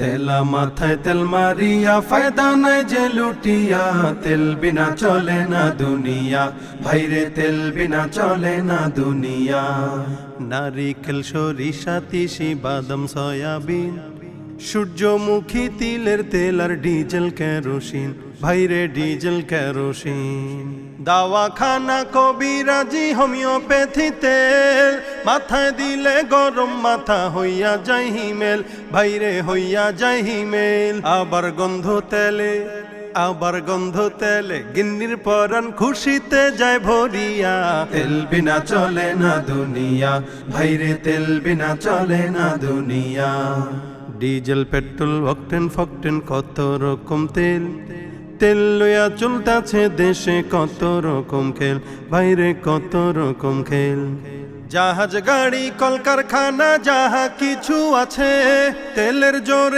তেলা মাথায় তেল মারিয়া, ফায়দা নাই যে লুটিয়া। তেল বিনা চলে না দুনিয়া, ভাইরে তেল বিনা চলে না দুনিয়া। নারিকেল, সরিষা, তিসি, বাদাম, সয়াবিন সূর্যমুখী তিলের তেল আর ডিজেল কেরোসিন। ভাইরে ডিজেল কেরোসিন। দাওয়াখানা কবিরাজি হোমিওপ্যাথি তেল মাথায় দিলে গরম, মাথা হইয়া যাই হিমেল। ভাইরে হইয়া যাই হিমেল। আবার গন্ধ তেলে, আবার গন্ধ তেলে। গিন্নির পরান খুশিতে যায় ভরিয়া। তেল বিনা চলে না দুনিয়া। ভাইরে তেল বিনা চলে না দুনিয়া। ডিজেল, পেট্রোল, অকটেন, ফকটেন, কত রকম তেল? তেল লইয়া চলতেছে দেশে কত রকম খেল, বাইরে কত রকম খেল? জাহাজ, গাড়ি, কলকারখানা, যাহা কিছু আছে, তেলের জোরে